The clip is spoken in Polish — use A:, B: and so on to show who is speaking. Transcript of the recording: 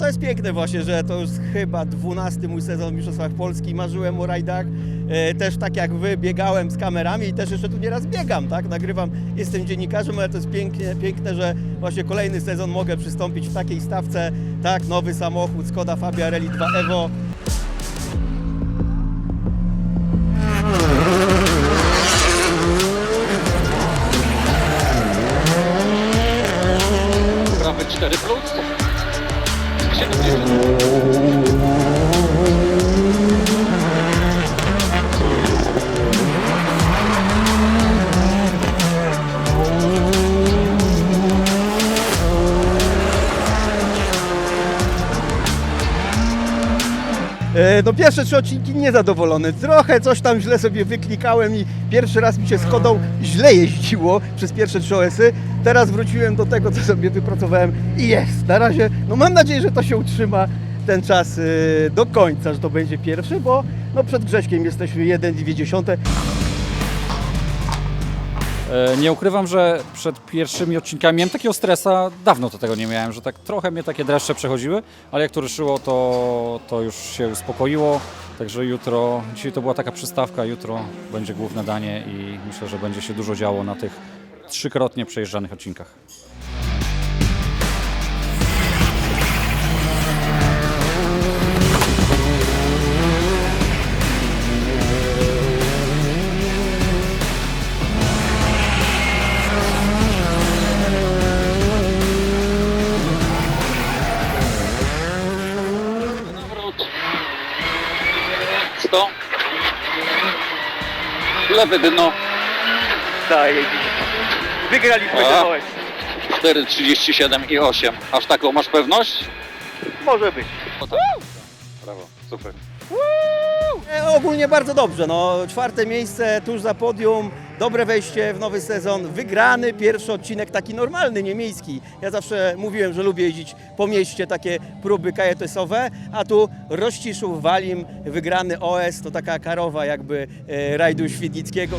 A: to jest piękne właśnie, że to już chyba 12 mój sezon w Mistrzostwach Polski. Marzyłem o rajdach. E, Też tak jak wy biegałem z kamerami i też jeszcze tu nieraz biegam, tak? Nagrywam, jestem dziennikarzem, ale to jest pięknie, piękne, że właśnie kolejny sezon mogę przystąpić w takiej stawce. Tak, nowy samochód Skoda Fabia Rally 2 Evo.
B: Prawy 4 plus.
A: Gracias. No pierwsze trzy odcinki niezadowolony. Trochę coś tam źle sobie wyklikałem i pierwszy raz mi się Skodą źle jeździło przez pierwsze trzy OS-y. Teraz wróciłem do tego, co sobie wypracowałem i jest. Na razie, no mam nadzieję, że to się utrzyma ten czas e, do końca, że to będzie pierwszy, bo no przed Grześkiem jesteśmy 1,2.
C: E, Nie ukrywam, że przed pierwszymi odcinkami miałem takiego stresa, dawno to tego nie miałem, że tak trochę mnie takie dreszcze przechodziły, ale jak to ruszyło, to, to już się uspokoiło. Także jutro, dzisiaj to była taka przystawka, jutro będzie główne danie i myślę, że będzie się dużo działo na tych trzykrotnie przejeżdżanych odcinkach.
B: 100. Lewe dno.
A: Daję. Wygraliśmy
B: A. 4,37 i 8. Aż taką masz pewność?
A: Może być.
B: O tak. Brawo, super.
A: E, Ogólnie bardzo dobrze. No, czwarte miejsce tuż za podium, dobre wejście w nowy sezon, wygrany pierwszy odcinek, taki normalny, nie miejski. Ja zawsze mówiłem, że lubię jeździć po mieście, takie próby kajetesowe, a tu Rościszów, Walim, wygrany OS, to taka karowa jakby e, rajdu świdnickiego.